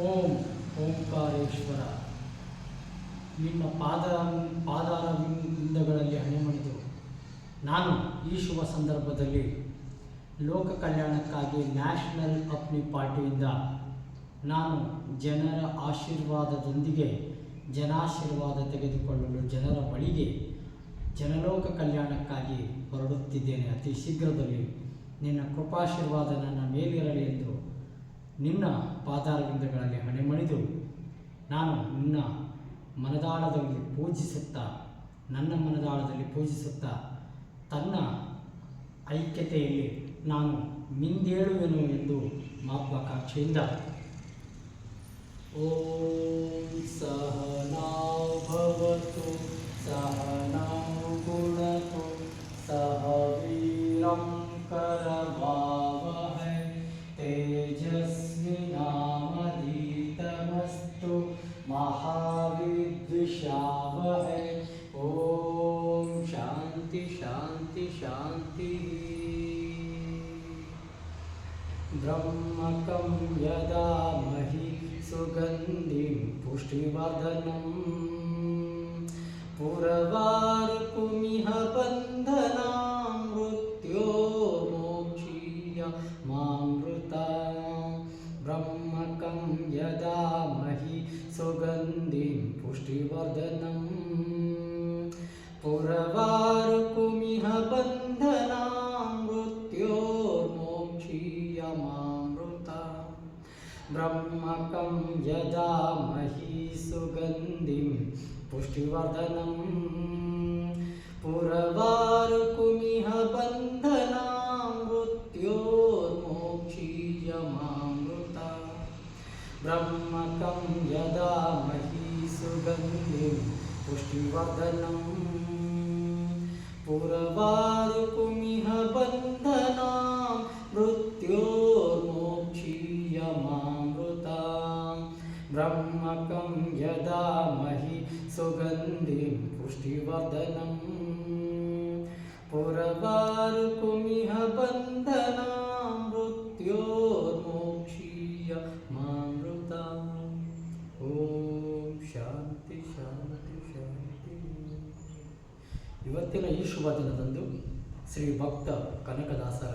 ಓಂ ಓಂಕಾರೇಶ್ವರ. ನಿನ್ನ ಪಾದ ಪಾದಾರ ವಿಂದಗಳಲ್ಲಿ ಹಣೆಮಣಿದು. ನಾನು ಈ ಶುಭ ಸಂದರ್ಭದಲ್ಲಿ ಲೋಕ ಕಲ್ಯಾಣಕ್ಕಾಗಿ ನ್ಯಾಷನಲ್ ಅಪ್ನಿ ಪಾರ್ಟಿಯಿಂದ ನಾನು ಜನರ ಆಶೀರ್ವಾದದೊಂದಿಗೆ ಜನಾಶೀರ್ವಾದ ತೆಗೆದುಕೊಳ್ಳಲು ಜನರ ಬಳಿಗೆ ಜನಲೋಕ ಕಲ್ಯಾಣಕ್ಕಾಗಿ ಹೊರಡುತ್ತಿದ್ದೇನೆ. ಅತಿ ಶೀಘ್ರದಲ್ಲಿ ನಿನ್ನ ಕೃಪಾಶೀರ್ವಾದ ನನ್ನ ಮೇಲಿರಲಿ ಎಂದು ನಿನ್ನ ಪಾದಾರವಿಂದಗಳಲ್ಲಿ ಹಣೆಮಣಿದು ನಾನು ನಿನ್ನ ಮನದಾಳದಲ್ಲಿ ಪೂಜಿಸುತ್ತಾ, ನನ್ನ ಮನದಾಳದಲ್ಲಿ ಪೂಜಿಸುತ್ತಾ, ತನ್ನ ಐಕ್ಯತೆಯಲ್ಲಿ ನಾನು ಮಿಂದೇಳುವೆನು ಎಂದು ಮಹತ್ವಾಕಾಂಕ್ಷೆಯಿಂದ ಓಂ ಸಹನಾಭವತು ಸಹನೌ ಗುಣತು ಸಹ ವೀರಂ ಕರವಾವಹೈ ॐ शान्ति शान्ति शान्तिः। ब्रह्मकं यदामहि सुगन्धिं पुष्टिवर्धनम्। पुरवारुकुमिह बन्धनां ब्रह्मकं यदामहि सुगन्धिं पुष्टिवर्धनम् पुरवारुकुमिह बन्धनां मृत्योर्मोक्षीय मामृता ब्रह्मकं यदामहि सुगन्धिं पुष्टिवर्धनम् पुरवारुकुमिह ब्रह्मकं यदामहि सुगन्धिं पुष्टिवर्धनम् पुरवारुकुमिह बन्धनां मृत्योर्मोक्षीय मामृताम् ॐ ಶಾಂತಿ ಶಾಂತಿ ಶಾಂತಿ ಇವತ್ತಿನ ಈ ಶುಭ ದಿನದಂದು ಶ್ರೀ ಭಕ್ತ ಕನಕದಾಸರ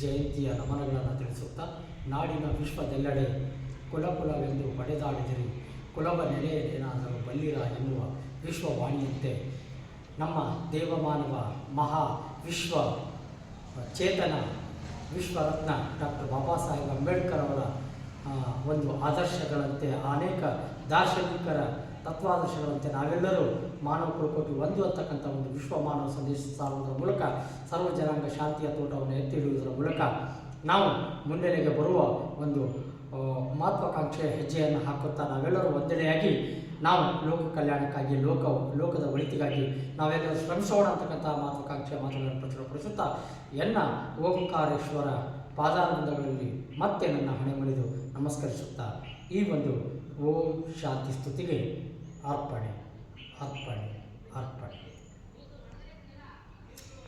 ಜಯಂತಿಯ ನಮನಗಳನ್ನು ತಿಳಿಸುತ್ತಾ ನಾಡಿನ ವಿಶ್ವದೆಲ್ಲೆಡೆ ಕುಲ ಕುಲವೆಂದು ಪಡೆದಾಡಿದಿರಿ. ಕುಲವ ನೆಲೆಯೇನಾದರೂ ಬಲ್ಲಿರ ಎನ್ನುವ ವಿಶ್ವವಾಣಿಯಂತೆ. ನಮ್ಮ ದೇವಮಾನವ ಮಹಾ ವಿಶ್ವ ಚೇತನ ವಿಶ್ವರತ್ನ ಡಾಕ್ಟರ್ ಬಾಬಾ ಸಾಹೇಬ್ ಅಂಬೇಡ್ಕರ್ ಅವರ ಒಂದು ಆದರ್ಶಗಳಂತೆ, ಅನೇಕ ದಾರ್ಶನಿಕರ ತತ್ವಾದರ್ಶಗಳಂತೆ ನಾವೆಲ್ಲರೂ ಮಾನವ ಕುಲಕೋಟಿ ಒಂದು ಅಂತಕ್ಕಂಥ ಒಂದು ವಿಶ್ವ ಮಾನವ ಸಂದೇಶ ಸಾರುವುದರ ಮೂಲಕ, ಸರ್ವ ಜನಾಂಗ ಶಾಂತಿಯ ತೋಟವನ್ನು ಎತ್ತಿ ಹಿಡಿಯುವುದರ ಮೂಲಕ ನಾವು ಮುನ್ನೆಲೆಗೆ ಬರುವ ಒಂದು ಮಹತ್ವಾಕಾಂಕ್ಷೆಯ ಹೆಜ್ಜೆಯನ್ನು ಹಾಕುತ್ತಾ ನಾವೆಲ್ಲರೂ ಒಂದೆಡೆಯಾಗಿ ನಾವು ಲೋಕ ಕಲ್ಯಾಣಕ್ಕಾಗಿ, ಲೋಕ, ಲೋಕದ ಒಳಿತಿಗಾಗಿ ನಾವೆಲ್ಲರೂ ಶ್ರಮಿಸೋಣ ಅಂತಕ್ಕಂಥ ಮಹತ್ವಾಕಾಂಕ್ಷೆಯ ಮಾತುಗಳನ್ನು ಪ್ರಚುರಪಡಿಸುತ್ತಾ, ಎನ್ನ ಓಂಕಾರೇಶ್ವರ ಪಾದಾನಂದಗಳಲ್ಲಿ ಮತ್ತೆ ನನ್ನ ಹಣೆ ಮುರಿದು ನಮಸ್ಕರಿಸುತ್ತಾ ಈ ಒಂದು ಓಂ ಶಾಂತಿ ಸ್ತುತಿಗೆ ಅರ್ಪಣೆ ಅರ್ಪಣೆ ಅರ್ಪಣೆ.